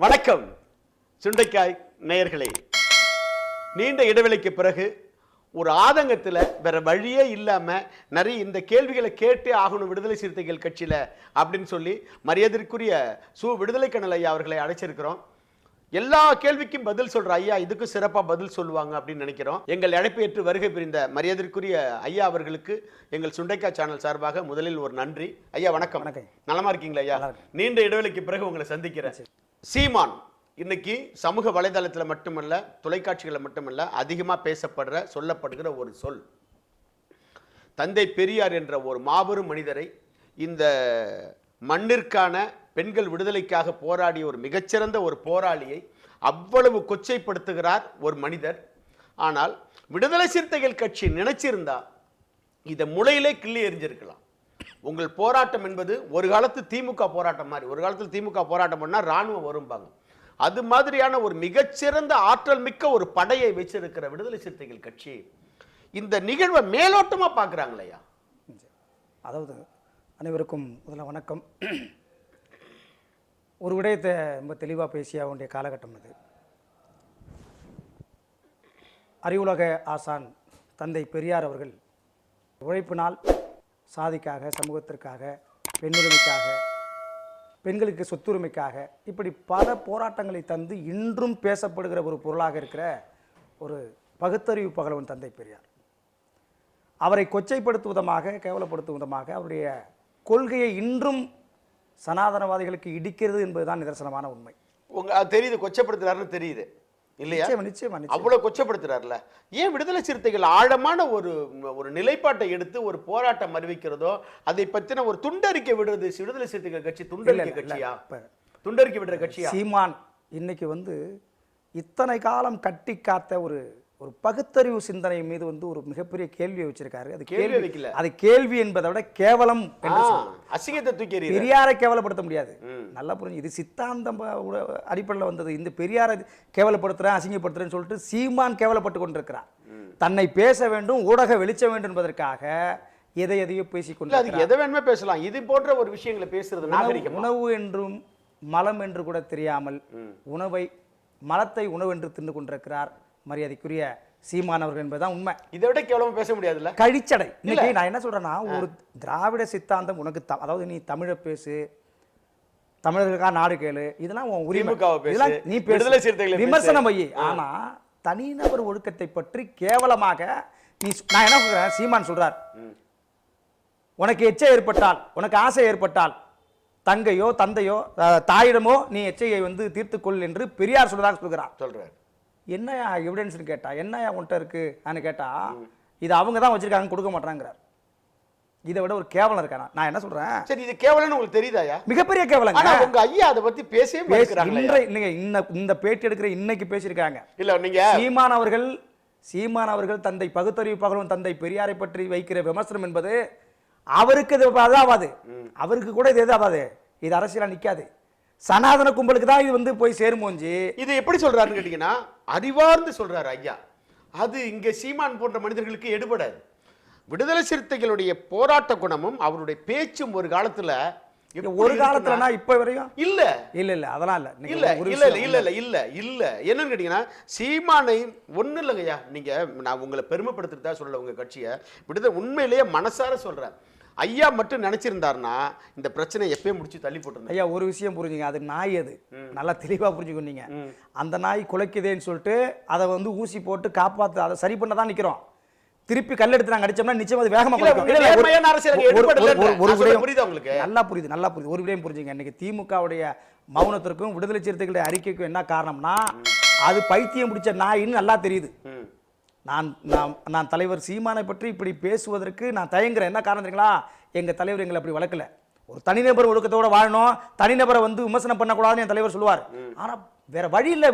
வணக்கம். சுண்டைக்காய் நேயர்களே நீண்ட இடைவெளிக்கு பிறகு ஒரு ஆதங்கத்தில் வேற வழியே இல்லாம நிறைய இந்த கேள்விகளை கேட்டே ஆகணும் விடுதலை சிறுத்தைகள் கட்சியில அப்படின்னு சொல்லி மரியாதைக்குரிய சு விடுதலை கண்ணல் ஐயா அவர்களை அழைச்சிருக்கிறோம். எல்லா கேள்விக்கும் பதில் சொல்ற ஐயா இதுக்கும் சிறப்பா பதில் சொல்லுவாங்க அப்படின்னு நினைக்கிறோம். எங்கள் அழைப்பு ஏற்று வருகை புரிந்த மரியாதைக்குரிய ஐயா அவர்களுக்கு எங்கள் சுண்டைக்காய் சேனல் சார்பாக முதலில் ஒரு நன்றி. ஐயா வணக்கம். வணக்கம். நலமா இருக்கீங்களா ஐயா. நீண்ட இடைவெளிக்கு பிறகு உங்களை சந்திக்கிறேன். சீமான் இன்னைக்கு சமூக வலைதளத்தில் மட்டுமல்ல தொலைக்காட்சிகளில் மட்டுமல்ல அதிகமாக பேசப்படுற சொல்லப்படுகிற ஒரு சொல். தந்தை பெரியார் என்ற ஒரு மாபெரும் மனிதரை இந்த மண்ணிற்கான பெண்கள் விடுதலைக்காக போராடிய ஒரு மிகச்சிறந்த ஒரு போராளியை அவ்வளவு கொச்சைப்படுத்துகிறார் ஒரு மனிதர். ஆனால் விடுதலை சிறுத்தைகள் கட்சி நினைச்சிருந்தா இதை முளையிலே கிள்ளி எறிஞ்சிருக்கலாம். உங்கள் போராட்டம் என்பது ஒரு காலத்து திமுக போராட்டம் மாதிரி. ஒரு காலத்தில் திமுக போராட்டம் பண்ணால் ராணுவம் வரும்பாங்க. அது மாதிரியான ஒரு மிகச்சிறந்த ஆற்றல் மிக்க ஒரு படையை வச்சிருக்கிற விடுதலை சிறுத்தைகள் கட்சி இந்த நிகழ்வை மேலோட்டமாக பார்க்குறாங்களையா அதாவது அனைவருக்கும் முதல்ல வணக்கம். ஒரு விடயத்தை ரொம்ப தெளிவாக பேசிய வேண்டிய காலகட்டம் அது. அறிவுலக ஆசான் தந்தை பெரியார் அவர்கள் உழைப்பினால் சாதிக்காக சமூகத்திற்காக பெண்ணுரிமைக்காக பெண்களுக்கு சொத்துரிமைக்காக இப்படி பல போராட்டங்களை தந்து இன்றும் பேசப்படுகிற ஒரு பொருளாக இருக்கிற ஒரு பகுத்தறிவு பகலவன் தந்தை பெரியார். அவரை கொச்சைப்படுத்தும் விதமாக கேவலப்படுத்தும் விதமாக அவருடைய கொள்கையை இன்றும் சனாதனவாதிகளுக்கு இடிக்கிறது என்பதுதான் நிதர்சனமான உண்மை. உங்க அது தெரியுது கொச்சப்படுத்துறாருன்னு தெரியுது. இல்லையா? நிச்சயமா அவ்வளவு கொச்சப்படுத்துறாருல. ஏன் விடுதலை சிறுத்தைகள் ஆழமான ஒரு ஒரு நிலைப்பாட்டை எடுத்து ஒரு போராட்டம் அறிவிக்கிறதோ அதை பத்தின ஒரு துண்டறிக்கை விடுறது விடுதலை சிறுத்தைகள் கட்சி துண்டறிக்கை கட்சியா? துண்டறிக்கை விடுற கட்சியா? சீமான் இன்னைக்கு வந்து இத்தனை காலம் கட்டி காத்த ஒரு ஒரு பகுத்தறிவு சிந்தனை மீது வந்து ஒரு மிகப்பெரிய கேள்வியை வச்சிருக்காரு. அது கேள்வி வைக்கல. அது கேள்வி என்பதை விட கேவலம். அசிங்கத்தை தூக்கி. பெரியாரை கேவலப்படுத்த முடியாது. நல்லா புரிஞ்சு. இது சித்தாந்தம் அடிப்படையில் வந்தது. இந்த பெரியாரை கேவலப்படுத்துறேன் அசிங்கப்படுத்துறேன்னு சொல்லிட்டு சீமான் கேவலப்பட்டு கொண்டிருக்கிறார். தன்னை பேச வேண்டும் ஊடக வெளிச்ச வேண்டும் என்பதற்காக எதை எதையோ பேசிக் இல்ல அதுக்கு கொண்டிருக்கிறார். எதை வேணுமே பேசலாம். இது போன்ற ஒரு விஷயங்களை பேசுறது உணவு- நாகரிகம்? உணவு என்றும் மலம் என்று கூட தெரியாமல் உணவை மலத்தை உணவு என்று தின்னு கொண்டிருக்கிறார். மரியாதைக்குரிய சீமான் அவர்கள் என்பதுதான் உண்மை. இதை விட கேவலமா பேச முடியாதுல்ல? கழிச்சடை. இன்னைக்கு நான் என்ன சொல்றேன்னா ஒரு திராவிட சித்தாந்தம் உனக்கு த- அதாவது நீ தமிழை பேசு தமிழர்களுக்காக நாடு கேளு இதெல்லாம் உன் உரிமை. இதெல்லாம் நீ பேசு. விமர்சனம் வை. ஆனா தனிநபர் ஒழுக்கத்தை பற்றி கேவலமாக நீ நான் என்ன சொல்றேன்? சீமான் சொல்றார். உனக்கு எச்சை ஏற்பட்டால் உனக்கு ஆசை ஏற்பட்டால் தங்கையோ தந்தையோ தாயிடமோ நீ எச்சையை வந்து தீர்த்துக்கொள் என்று பெரியார் சொல்றதாக சொல்கிறார். சொல்றாரு. என்னையா எவிடன்ஸ்னு கேட்டா என்னையா உன்கிட்ட இருக்கு? நான் கேட்டா இது அவங்க தான் வச்சிருக்காங்க கொடுக்க மாட்டாங்கிறார். இதை விட ஒரு கேவலம் இருக்கா நான் என்ன சொல்றேன்? சரி இது கேவலம்னு உங்களுக்கு தெரியுதாயா மிகப்பெரிய கேவலங்க. ஆனா உங்க ஐயா அதை பத்தி பேசவே பேசி- மாட்டேங்கிறாங்களே. இன்றை நீங்க இந்த இந்த பேட்டி எடுக்கிற இன்னைக்கு பேசியிருக்காங்க. இல்ல நீங்க சீமான் அவர்கள் சீமான் அவர்கள் தந்தை பகுத்தறிவு பகலும் தந்தை பெரியாரை பற்றி வைக்கிற விமர்சனம் என்பது அவருக்கு இது அதாவாது அவருக்கு கூட இது எதாவாது இது அரசியலா நிக்காது. சனாதன கும்பலுக்கு தான் இது வந்து போய் சேருமோஞ்சி இது எப்படி சொல்றாருன்னு கேட்டீங்கன்னா அறிவார்ந்து சொல்றாரு ஐயா. அது இங்க சீமான் போன்ற மனிதர்களுக்கு எடுபடாது. விடுதலை சிறுத்தைகளுடைய போராட்ட குணமும் அவருடைய பேச்சும் ஒரு காலத்துல ஒரு காலத்துலனா இப்ப வரையும்? இல்ல. இல்ல இல்ல அதெல்லாம் இல்ல. இல்ல இல்ல இல்ல இல்ல இல்ல. இல்ல இல்ல. என்னன்னு கேட்டீங்கன்னா சீமானை ஒண்ணு இல்லைங்கய்யா நீங்க நான் உங்களை பெருமைப்படுத்துறதா சொல்லல உங்க கட்சியை. விடுதலை உண்மையிலேயே மனசார சொல்றேன். ஐயா மட்டும் நினைச்சிருந்தாருன்னா இந்த பிரச்சனை எப்பயும் முடிச்சு தள்ளி போட்டிருந்தேன். ஐயா ஒரு விஷயம் புரிஞ்சுங்க. அது நாய் அது. நல்லா தெளிவா புரிஞ்சுக்கொண்டீங்க அந்த நாய் குலைக்குதேன்னு சொல்லிட்டு அதை வந்து ஊசி போட்டு காப்பாத்து அதை சரி பண்ண தான் நிக்கிறோம். திருப்பி கல் எடுத்து நாங்க அடிச்சோம்னா நிச்சயம் அது வேகமா இல்ல, குலைக்கும். உங்க இல்ல, இல்ல, ஒரு- விடயம் புரியுதா உங்களுக்கு? நல்லா புரியுது நல்லா புரியுது. ஒரு விடயம் புரிஞ்சுங்க. இன்னைக்கு திமுகவுடைய மௌனத்திற்கும் விடுதலை சிறுத்தைகளுடைய அறிக்கைக்கும் என்ன காரணம்னா அது பைத்தியம் பிடிச்ச நாயின்னு நல்லா தெரியுது. நான் நான் நான் தலைவர் சீமானை பற்றி இப்படி பேசுவதற்கு நான் தயங்குறேன். என்ன காரணம் தெரியுங்களா? எங்க தலைவர் எங்களை அப்படி வளர்க்கல. ஒரு தனிநபர் ஒழுக்கத்தோட வாழணும் தனிநபரை வந்து விமர்சனம் பண்ணக்கூடாதுன்னு என் தலைவர் சொல்லுவார். ஆனா வேற வழி இல்ல.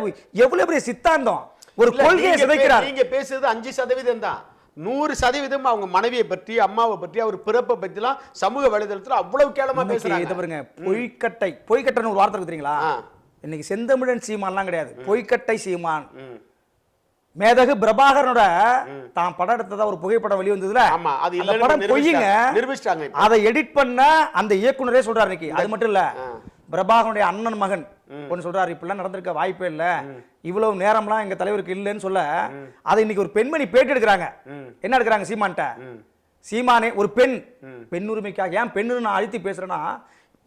எவ்வளவு பெரிய சித்தாந்தம்? ஒரு கொள்கையை சிதைக்கிறார். நீங்க பேசுறது அஞ்சு சதவீதம் தான். நூறு சதவீதம் அவங்க மனைவியை பற்றி அம்மாவை பற்றி அவர் பிறப்பை பற்றிலாம் சமூக வலைதளத்துல அவ்வளவு கேவலமா இன்னைக்கு இதை பேசுறாங்க பாருங்க பொய்க்கட்டை பொய்க்கட்டைன்னு ஒரு வார்த்தை இருக்கு தெரியுங்களா? ஆ. இன்னைக்கு செந்தமிழன் சீமான்லாம் கிடையாது. பொய்க்கட்டை சீமான். மேதகு பிரபாகரனோட தான் படம் எடுத்ததா ஒரு புகைப்படம் வெளி வந்ததுல. ஆமா அது அந்த படம் பொய்யுங்க நிரூபிச்சிட்டாங்க. அதை எடிட் பண்ண அந்த இயக்குனரே சொல்றாரு இன்னைக்கு. அது மட்டும் இல்ல பிரபாகனுடைய அண்ணன் மகன் ஒன்று சொல்றாரு இப்படிலாம் நடந்திருக்க வாய்ப்பே இல்லை. இவ்வளவு நேரம்லாம் எங்க தலைவருக்கு இல்லைன்னு சொல்ல அதை இன்னைக்கு ஒரு பெண்மணி பேட்டி எடுக்கிறாங்க. என்ன எடுக்கிறாங்க சீமான்ட்ட? சீமானே ஒரு பெண். பெண் உரிமைக்காக ஏன் பெண்ணு நான் அழுத்தி பேசுறேன்னா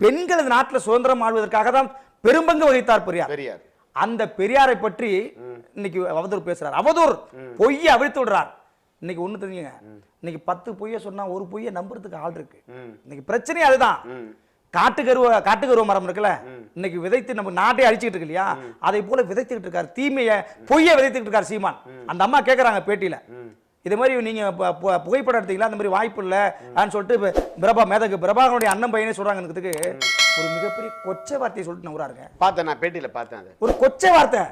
பெண்கள் இந்த நாட்டுல சுதந்திரம் ஆழ்வதற்காக தான் பெரும்பங்கு வகித்தார் பெரியார். பெரியார். அந்த பெரியாரை பற்றி இன்னைக்கு அவதூறு பேசுறாரு. அவதூறு. பொய்யை அவிழ்த்து விடுறார். இன்னைக்கு ஒண்ணு தெரியுங்க இன்னைக்கு பத்து பொய்ய சொன்னா ஒரு பொய்ய நம்புறதுக்கு ஆள் இருக்கு. இன்னைக்கு பிரச்சனையே அதுதான். காட்டுக்கருவ காட்டுக்கருவ மரம் இருக்குல்ல? இன்னைக்கு விதைத்து நம்ம நாட்டை அழிச்சுக்கிட்டு இருக்கு இல்லையா? அதை போல விதைத்துக்கிட்டு இருக்காரு. தீமையை பொய்ய விதைத்துக்கிட்டு இருக்காரு சீமான். அந்த அம்மா கேக்குறாங்க பேட்டியில. இது மாதிரி நீங்க புகைப்படம் எடுத்தீங்களா? அந்த மாதிரி வாய்ப்பு இல்லை. அப்படின்னு சொல்லிட்டு பிரபா மேதகு பிரபாகனுடைய அண்ணன் பையனே சொல்றாங்க ஒரு மிகப்பெரிய கொச்சை வார்த்தையை சொல்லிட்டு நம்புறாருங்க பார்த்தேன் நான் பேட்டியில பார்த்தேன் அது. ஒரு கொச்சை வார்த்தை.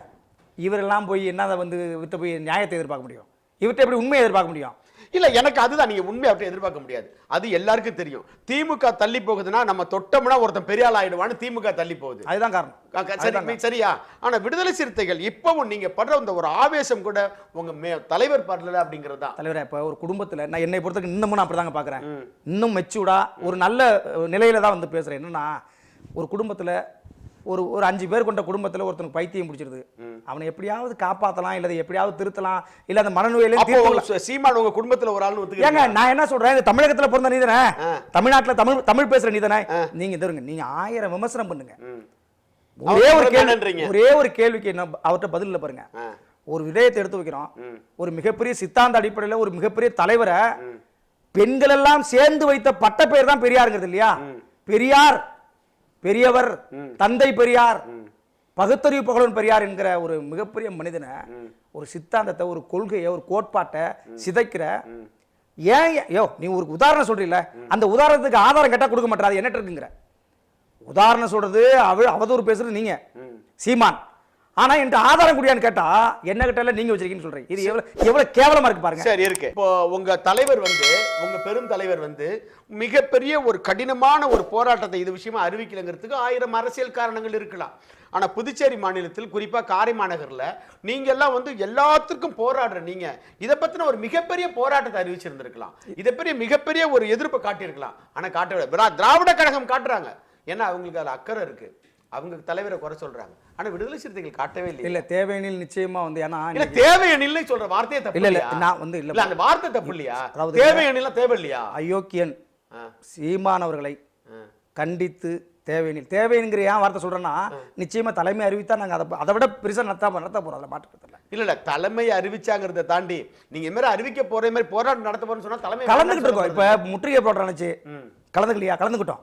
இவரெல்லாம் போய் என்னதை வந்து விட்ட போய் நியாயத்தை எதிர்பார்க்க முடியும்? இவர்கிட்ட எப்படி உண்மையை எதிர்பார்க்க முடியும்? இல்ல எனக்கு அதுதான். நீங்க உண்மையை அப்படி எதிர்பார்க்க முடியாது. அது எல்லாருக்கும் தெரியும். திமுக தள்ளி போகுதுன்னா நம்ம தொட்டோம்னா ஒருத்தன் பெரிய ஆள் ஆயிடுவான்னு திமுக தள்ளி போகுது. அதுதான் காரணம். சரி சரியா? ஆனா விடுதலை சிறுத்தைகள் இப்பவும் நீங்க படுற அந்த ஒரு ஆவேசம் கூட உங்க மே- தலைவர் படல அப்படிங்கிறது தான். தலைவரே இப்போ ஒரு குடும்பத்தில் நான் என்னை பொறுத்தவரைக்கும் இன்னமும் நான் அப்படி தாங்க பார்க்குறேன் இன்னும் மெச்சூர்டா ஒரு நல்ல நிலையில தான் வந்து பேசுகிறேன் என்னன்னா ஒரு குடும்பத்தில் ஒரு ஒரு அஞ்சு பேர் கொண்ட குடும்பத்தில் ஒருத்தனுக்கு பைத்தியம் பிடிச்சிருது. அவனை எப்படியாவது காப்பாற்றலாம் இல்லை எப்படியாவது திருத்தலாம் இல்லை அந்த மனநோயிலே சீமான் உங்க குடும்பத்துல ஒரு ஆள்னு ஏங்க நான் என்ன சொல்றேன்? தமிழகத்துல பிறந்த நீதானே? தமிழ்நாட்டுல தமிழ் தமிழ் பேசுற நீதானே? நீங்க தருங்க நீங்க ஆயிரம் விமர்சனம் பண்ணுங்க. ஒரே ஒரு கேள்வி? ஒரே ஒரு கேள்விக்கு என்ன அவர்கிட்ட பதில் இல்ல பாருங்க. ஒரு விடயத்தை எடுத்து வைக்கிறோம். ஒரு மிகப்பெரிய சித்தாந்த அடிப்படையில் ஒரு மிகப்பெரிய தலைவரை பெண்கள் எல்லாம் சேர்ந்து வைத்த பட்ட பேர் தான் பெரியாருங்கிறது இல்லையா? பெரியார். பெரியவர் தந்தை பெரியார் பகுத்தறிவு புகழன் பெரியார் என்கிற ஒரு மிகப்பெரிய மனிதனை ஒரு சித்தாந்தத்தை ஒரு கொள்கையை ஒரு கோட்பாட்டை சிதைக்கிற ஏன் ஏன்- யோ நீ ஒரு உதாரணம் சொல்றீல்ல? அந்த உதாரணத்துக்கு ஆதாரம் கேட்டா கொடுக்க மாட்டாரு அது என்னட்ட இருக்குங்கிற. உதாரணம் சொல்றது அவ அவதூறு பேசுறது நீங்க. சீமான். ஆனா என்கிட்ட ஆதாரம் குடியான்னு கேட்டா என்ன கிட்ட நீங்க வச்சிருக்கீங்கன்னு சொல்றீங்க. இது எவ்வளவு எவ்வளவு கேவலமா இருக்கு பாருங்க. சரி இருக்கு. இப்போ உங்க தலைவர் வந்து உங்க பெரும் தலைவர் வந்து மிகப்பெரிய ஒரு கடினமான ஒரு போராட்டத்தை இது விஷயமா அறிவிக்கலைங்கிறதுக்கு ஆயிரம் அரசியல் காரணங்கள் இருக்கலாம். ஆனா புதுச்சேரி மாநிலத்தில் குறிப்பா காரை மாநகர்ல நீங்க எல்லாம் வந்து எல்லாத்துக்கும் போராடுற நீங்க இதை பத்தின ஒரு மிகப்பெரிய போராட்டத்தை அறிவிச்சிருந்திருக்கலாம். இதை பெரிய மிகப்பெரிய ஒரு எதிர்ப்பை காட்டியிருக்கலாம். ஆனா காட்ட திராவிட கழகம் காட்டுறாங்க. ஏன்னா அவங்களுக்கு அதில் அக்கறை இருக்கு. அவங்க தலைவரை குறை சொல்றாங்க. ஆனா விடுதலை சிறுத்தைகள் காட்டவே இல்லை இல்ல தேவையெனில் நிச்சயமா வந்து ஏன்னா இல்ல தேவையெனில்லை சொல்ற வார்த்தையே தப்பு இல்ல? நான் வந்து இல்ல அந்த வார்த்தை தப்பு இல்லையா? அதாவது- தேவையெனிலாம் தேவை இல்லையா அயோக்கியன். சீமானவர்களை. கண்டித்து தேவையெனில் தேவைங்கிற ஏன் வார்த்தை சொல்றேன்னா நிச்சயமா தலைமை அறிவித்தா நாங்க அதை அதை விட பெருசா நடத்த நடத்த போறோம் அதில் மாற்றுக்கிறதுல இல்ல. இல்ல தலைமை அறிவிச்சாங்கிறத தாண்டி நீங்க மாதிரி அறிவிக்க போற மாதிரி போராட்டம் நடத்த போறேன்னு சொன்னா தலைமை கலந்துகிட்டு இருக்கோம். இப்ப முற்றுகை போடுறானுச்சு ம். கலந்துக்கலையா? கலந்துக்கிட்டோம்.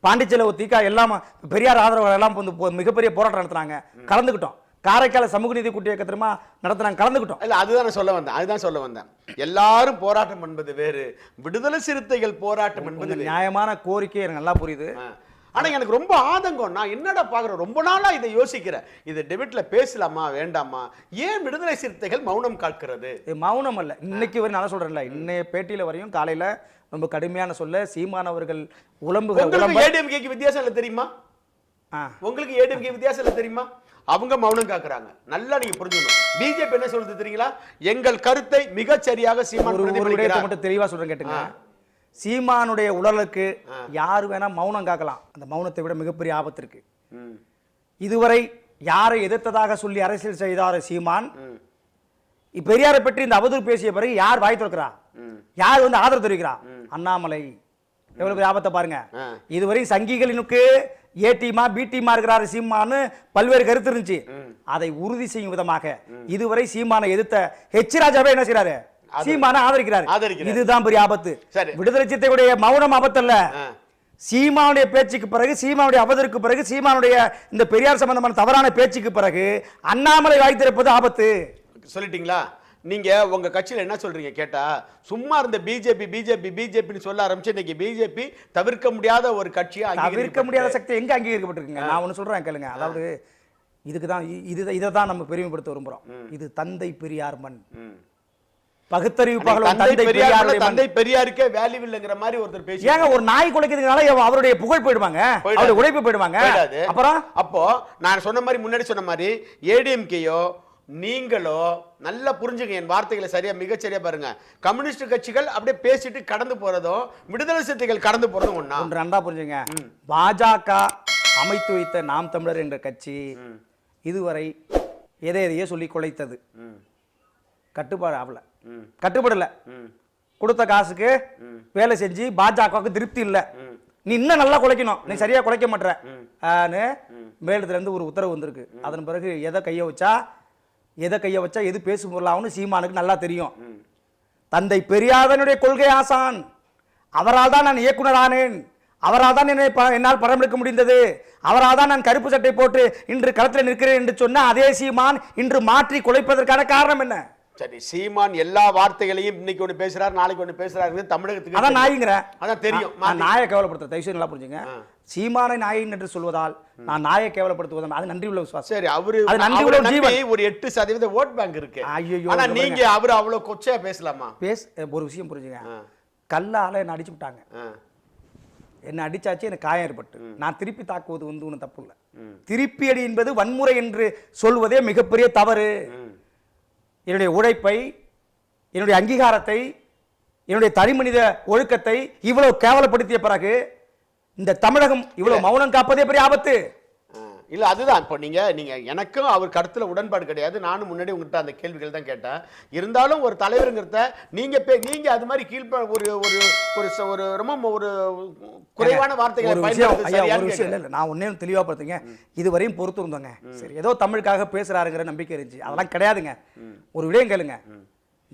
பாண்டிச்சேரியில் தீக்கா எல்லாம் பெரியார் ஆதரவு எல்லாம் வந்து மிகப்பெரிய போராட்டம் நடத்துனாங்க. கலந்துக்கிட்டோம். காரைக்கால சமூக நீதி கூட்டு இயக்க தெரியுமா நடத்துனாங்க கலந்துக்கிட்டோம். இல்ல அதுதான் சொல்ல வந்தேன் அதுதான் சொல்ல வந்தேன். எல்லாரும் போராட்டம் என்பது வேறு. விடுதலை சிறுத்தைகள் போராட்டம் என்பது. நியாயமான கோரிக்கை எனக்கு நல்லா புரியுது. ஆ. ஆனா எனக்கு ரொம்ப ஆதங்கம். நான் என்னடா பாக்குறேன் ரொம்ப நாளா இதை யோசிக்கிறேன். இதை டெபிட்ல பேசலாமா வேண்டாமா? ஏன் விடுதலை சிறுத்தைகள் மௌனம் காக்கிறது? மௌனம் அல்ல. இன்னைக்கு வரை நான் சொல்றேன்ல இன்னைய பேட்டியில வரையும் காலையில ரொம்ப கடுமையான சொல்ல சீமானவர்கள் உலம்ப ஏடிஎம்கேக்கு வித்தியாசம் இல்லை தெரியுமா. உங்களுக்கு ஏடிஎம்கே வித்தியாசம் இல்லை தெரியுமா? அவங்க மௌனம் காக்குறாங்க. நல்லா நீங்க புரிஞ்சுக்கணும். பிஜேபி என்ன சொல்றது தெரியுங்களா? எங்கள் கருத்தை மிகச் சரியாக சீமான் மட்டும் தெளிவா சொல்றேன் கேட்டுங்க. சீமானுடைய உடலுக்கு யார் வேணா மௌனம் காக்கலாம். அந்த மௌனத்தை விட மிகப்பெரிய ஆபத்து இருக்கு. இதுவரை யாரை எதிர்த்ததாக சொல்லி அரசியல் செய்தார் சீமான்? இப்ப பெரியாரை பற்றி இந்த அவதூறு பேசிய பிறகு யார் வாய் திறக்கிறா? யார் வந்து ஆதரவு தெரிவிக்கிறா? அண்ணாமலை. எவ்வளவு பெரிய ஆபத்தை பாருங்க. ஆ. இதுவரை சங்கிகளினுக்கு ஏ டீமா பி டீமா இருக்கிறாரு சீமான்னு பல்வேறு கருத்து இருந்துச்சு. அதை உறுதி செய்யும் விதமாக இதுவரை சீமானை எதிர்த்த ஹெச் ராஜாவே என்ன செய்றாரு? சீமானை ஆதரிக்கிறாரு. இதுதான் பெரிய ஆபத்து. விடுதலை சித்தையுடைய மௌனம் ஆபத்து அல்ல ஆ. சீமானுடைய பேச்சுக்கு பிறகு சீமானுடைய அவதற்கு பிறகு சீமானுடைய இந்த பெரியார் சம்பந்தமான தவறான பேச்சுக்கு பிறகு அண்ணாமலை வாய் திறப்பது ஆபத்து. சொல்லிட்டீங்களா? நீங்க உங்க கட்சியில என்ன சொல்றீங்க? கேட்டா சும்மா இருந்த பிஜேபி பிஜேபி பிஜேபின்னு சொல்ல ஆரம்பிச்சு இன்னைக்கு பிஜேபி தவிர்க்க முடியாத ஒரு கட்சியா தவிர்க்க முடியாத சக்தி எங்க அங்கீகரிக்கப்பட்டிருக்குங்க? நான் ஒண்ணு சொல்றேன் கேளுங்க. அதாவது இதுக்கு தான் இது இதை தான் நம்ம பெருமைப்படுத்த விரும்புறோம். இது தந்தை பெரியார் மண். பகுத்தறிவு பகலும் தந்தை பெரியார் தந்தை பெரியாருக்கே வேல்யூ இல்லைங்கிற மாதிரி ஒருத்தர் பேசி ஏங்க ஒரு நாய் குலைக்கிறதுனால அவ- அவருடைய புகழ் போயிடுவாங்க. அவருடைய உழைப்பு போயிடுவாங்க. அப்புறம்? அப்போ நான் சொன்ன மாதிரி முன்னாடி சொன்ன மாதிரி ஏடிஎம்கேயோ நீங்களோ நல்லா புரிஞ்சுங்க என் வார்த்தைகளை சரியா மிகச் சரியா பாருங்க. கம்யூனிஸ்ட் கட்சிகள் அப்படியே பேசிட்டு கடந்து போறதும் விடுதலை சிறுத்தைகள் கடந்து போறதும் ஒண்ணா? ஒன்று ரெண்டா புரிஞ்சுங்க. பாஜக அமைத்து வைத்த நாம் தமிழர் என்ற கட்சி இதுவரை எதை எதையோ சொல்லி குலைத்தது. கட்டுப்பாடு ஆகல. கட்டுப்படல. கொடுத்த காசுக்கு வேலை செஞ்சு பாஜகவுக்கு திருப்தி இல்லை. நீ இன்னும் நல்லா குலைக்கணும். நீ சரியா குலைக்க மேலத்துல இருந்து ஒரு உத்தரவு வந்திருக்கு. அதன் பிறகு எதை கைய வச்சா எதை கைய வச்சா எது பேசும் பொருளாகும்னு சீமானுக்கு நல்லா தெரியும். தந்தை பெரியாதனுடைய கொள்கை ஆசான். அவரால் தான் நான் இயக்குனர் ஆனேன் அவரால் தான் என்னை என்னால் படம் எடுக்க முடிந்தது. அவரால் தான் நான் கருப்பு சட்டை போட்டு இன்று களத்தில் நிற்கிறேன் என்று சொன்ன அதே சீமான் இன்று மாற்றி குலைப்பதற்கான காரணம் என்ன? சரி சீமான் எல்லா வார்த்தைகளையும் இன்னைக்கு ஒண்ணு பேசுறாரு நாளைக்கு ஒண்ணு பேசுறாரு தமிழகத்துக்கு அதான். நாய்ங்கிறேன் அதான் தெரியும். நான் நாயை கேவலப்படுத்த தயவு செய்து நல்லா புரிஞ்சுங்க. சீமானை நாயின் என்று சொல்வதால் நான் நாயை கேவலப்படுத்துவதால் அது நன்றி உள்ள விசுவாசம். சரி அவரு அது நன்றி உள்ள ஜீவன். ஒரு எட்டு சதவீத ஓட் பேங்க் இருக்கு. ஐயையோ, ஆனா நீங்க அவரு அவ்வளவு கொச்சையா பேசலாமா? பேஸ் ஒரு விஷயம் புரிஞ்சுங்க. கல்லால என்ன அடிச்சு விட்டாங்க. என்ன அடிச்சாச்சு எனக்கு காயம் ஏற்பட்டு. நான் திருப்பி தாக்குவது வந்து ஒன்றும் தப்பு இல்லை. திருப்பி அடி என்பது வன்முறை என்று சொல்வதே மிகப்பெரிய தவறு. என்னுடைய உழைப்பை என்னுடைய அங்கீகாரத்தை என்னுடைய தனிமனித ஒழுக்கத்தை இவ்வளவு கேவலப்படுத்திய பிறகு இந்த தமிழகம் இவ்வளவு மௌனம் காப்பதே பெரிய ஆபத்து. இல்ல அதுதான். இப்போ நீங்க நீங்க எனக்கும் அவர் கருத்துல உடன்பாடு கிடையாது. நானும் முன்னாடி உங்ககிட்ட அந்த கேள்விகள் தான் கேட்டேன். இருந்தாலும் ஒரு தலைவருங்கிறத நீங்க பே- நீங்க அது மாதிரி கீழ்ப்ப ஒரு ஒரு ஒரு ஒரு ரொம்ப ஒரு குறைவான வார்த்தைகளை நான் ஒன்று தெளிவாக பார்த்துங்க இதுவரையும் பொறுத்து இருந்தோங்க. சரி ஏதோ தமிழுக்காக பேசுறாருங்கிற நம்பிக்கை இருந்துச்சு. அதெல்லாம் கிடையாதுங்க. ஒரு விடயம் கேளுங்க.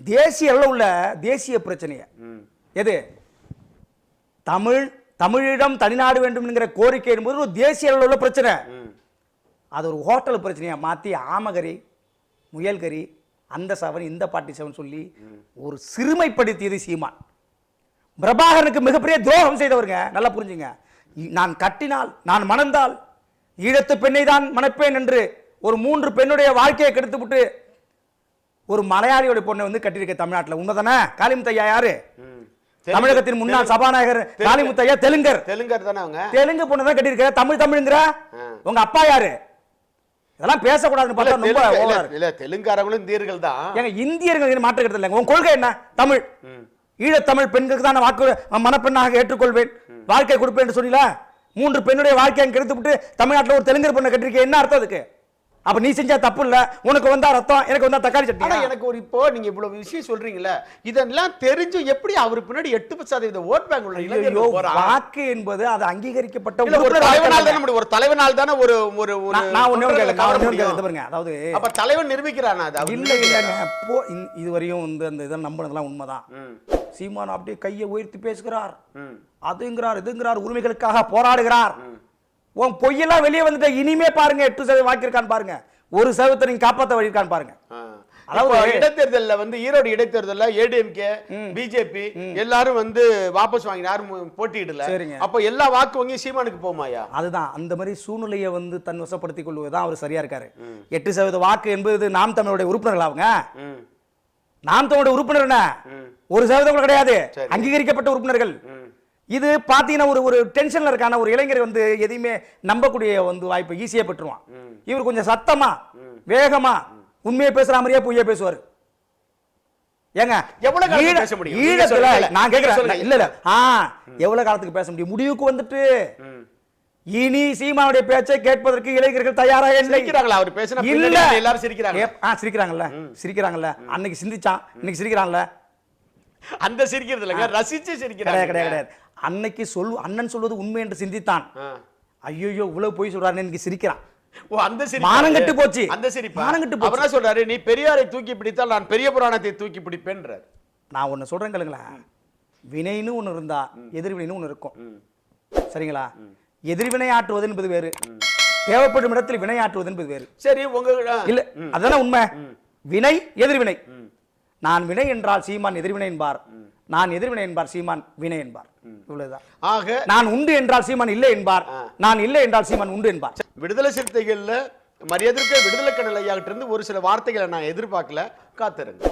தேசிய அளவில் உள்ள தேசிய பிரச்சனையை. எது? தமிழ் தமிழிடம் தனிநாடு வேண்டும் என்கிற கோரிக்கை என்பது ஒரு தேசிய அளவில் உள்ள பிரச்சனை. அது ஒரு ஹோட்டல் பிரச்சனையை? மாற்றி ஆமகரி முயல்கறி அந்த செவன் இந்த பாட்டி செவன் சொல்லி ஒரு சிறுமைப்படுத்தியது சீமான். பிரபாகரனுக்கு மிகப்பெரிய துரோகம் செய்தவருங்க. நல்லா புரிஞ்சுங்க. நான் கட்டினால் நான் மணந்தால் ஈழத்து பெண்ணை தான் மணப்பேன் என்று ஒரு மூன்று பெண்ணுடைய வாழ்க்கையை கெடுத்துவிட்டு ஒரு மலையாளியோட பொண்ணை வந்து கட்டியிருக்க தமிழ்நாட்டில். உண்மைதானே? காளிமுத்தையா யாரு. தமிழகத்தின் முன்னாள் சபாநாயகர் காளிமுத்தையா தெலுங்கர். தெலுங்கர் தானே அவங்க? தெலுங்கு பொண்ணு தான் கட்டியிருக்க தமிழ் தமிழ்ங்கிற. உங்க அப்பா யாரு? இதெல்லாம் பேசக்கூடாதுன்னு பார்த்தா ரொம்ப இல்ல, தெலுங்காரங்களும் தீர்கள் தான். ஏங்க இந்தியர்கள் மாற்றுக்கிறது இல்லைங்க. உன் கொள்கை என்ன? தமிழ். ஈழத்தமிழ் பெண்களுக்கு தான் வாக்கு மணப்பெண்ணாக ஏற்றுக்கொள்வேன். வாழ்க்கை கொடுப்பேன் சொன்னீல மூன்று பெண்ணுடைய வாழ்க்கையை கெடுத்து விட்டு தமிழ்நாட்டில் ஒரு தெலுங்கர் பொண்ணை கட்டிருக்க என்ன அர்த்தம் அதுக்கு? அப்ப நீ செஞ்சா தப்பு இல்ல உனக்கு வந்தா ரத்தம் எனக்கு வந்தா தக்காளி சட்னி. எனக்கு ஒரு இப்போ நீங்க இவ்வளவு விஷயம் சொல்றீங்கல்ல இதெல்லாம் தெரிஞ்சு எப்படி அவர் பின்னாடி எட்டு சதவீத ஓட் பேங்க் உள்ள வாக்கு என்பது அது அங்கீகரிக்கப்பட்ட ஒரு தலைவனால் தானே ஒரு தலைவனால் தானே ஒரு ஒரு நான் ஒண்ணே பாருங்க. அதாவது அப்ப தலைவன் நிரூபிக்கிறானா அது? இல்ல இல்லைங்க. போ இந்- இதுவரையும் வந்து அந்த இதெல்லாம் நம்பினதெல்லாம் உண்மைதான். சீமான் அப்படியே கையை உயர்த்தி பேசுகிறார். அதுங்கிறார் இதுங்கிறார் உரிமைகளுக்காக போராடுகிறார். உன் பொய்யெல்லாம் வெளியே வந்துட்ட இனிமே பாருங்க எட்டு சதவீதம் வாக்கியிருக்கான்னு பாருங்க. ஒரு சதவீதத்தை நீங்க காப்பாத்த வழியிருக்கான்னு பாருங்க. அதாவது- இடைத்தேர்தல்ல வந்து ஈரோடு இடைத்தேர்தல்ல ஏடிஎம்கே பிஜேபி எல்லாரும் வந்து வாபஸ் வாங்கின யாரும் போட்டியிடல. அப்ப எல்லா வாக்கு வங்கியும் சீமானுக்கு போமாயா அதுதான். அந்த மாதிரி சூழ்நிலையை வந்து தன் வசப்படுத்திக் கொள்வதுதான் அவர் சரியா இருக்காரு. எட்டு சதவீத வாக்கு என்பது நாம் தமிழுடைய உறுப்பினர்கள் அவங்க. நாம் தமிழுடைய உறுப்பினர். ஒரு சதவீதம் கூட கிடையாது. அங்கீகரிக்கப்பட்ட உறுப்பினர்கள். இது பாத்தீங்கன்னா ஒரு ஒரு டென்ஷன்ல இருக்கான ஒரு இளைஞர் வந்து எதையுமே நம்பக்கூடிய வந்து வாய்ப்பு ஈஸியா பெற்றுவான் இவர் கொஞ்சம் சத்தமா வேகமா உண்மையை பேசுற மாதிரியே பொய்யா பேசுவார். ஏங்க எவ்வளவு பேச முடியும்? ஈழத்துல. நான் கேக்குறேன். இல்ல இல்ல. ஆ எவ்வளவு காலத்துக்கு பேச முடியும்? முடிவுக்கு வந்துட்டு. இனி சீமாவுடைய பேச்சை கேட்பதற்கு இளைஞர்கள் தயாராக சிரிக்கிறாங்களா? அவர் பேசின இல்ல. எல்லாரும் சிரிக்கிறாங்க. சிரிக்கிறாங்கல்ல. சிரிக்கிறாங்கல்ல. அன்னைக்கு சிந்திச்சான். இன்னைக்கு சிரிக்கிறான்ல. அந்த சிரிக்கிறது இல்லைங்க ரசிச்சு சிரிக்கிறாங்க. கிடையாது கிடையாது அன்னைக்கு சொல் அண்ணன் சொல்வது உண்மை என்று சிந்தித்தான். ஐயோ இவ்வளவு போய் சொல்றாரு இன்னைக்கு சிரிக்கிறான். ஓ அந்த சிரிப்பு மானம் கெட்டு போச்சு. அந்த சிரிப்பு? மானம் கெட்டு போச்சு. அவர் சொல்றாரு? நீ பெரியாரை தூக்கி பிடித்தால் நான் பெரிய புராணத்தை தூக்கி பிடிப்பேன்றார். நான் ஒன்று சொல்றேன் கேளுங்களேன். வினைன்னு ஒன்று இருந்தா எதிர்வினைன்னு ஒன்று இருக்கும். சரிங்களா? எதிர்வினை ஆற்றுவது என்பது வேறு. தேவைப்படும் இடத்தில் வினை ஆற்றுவது என்பது வேறு. சரி உங்க. இல்ல அதுதானே உண்மை? வினை எதிர்வினை. நான் வினை என்றால் சீமான் எதிர்வினை என்பார். நான் எதிர்வினை என்பார் சீமான் வினை என்பார். இவ்வளவுதான். ஆக நான் உண்டு என்றால் சீமான் இல்லை என்பார். நான் இல்லை என்றால் சீமான் உண்டு என்பார். விடுதலை சிறுத்தைகள்ல மரியாதைக்கு விடுதலை கண்ணல் ஐயாகிட்ட இருந்து ஒரு சில வார்த்தைகளை நான் எதிர்பார்க்கல. காத்திருங்க.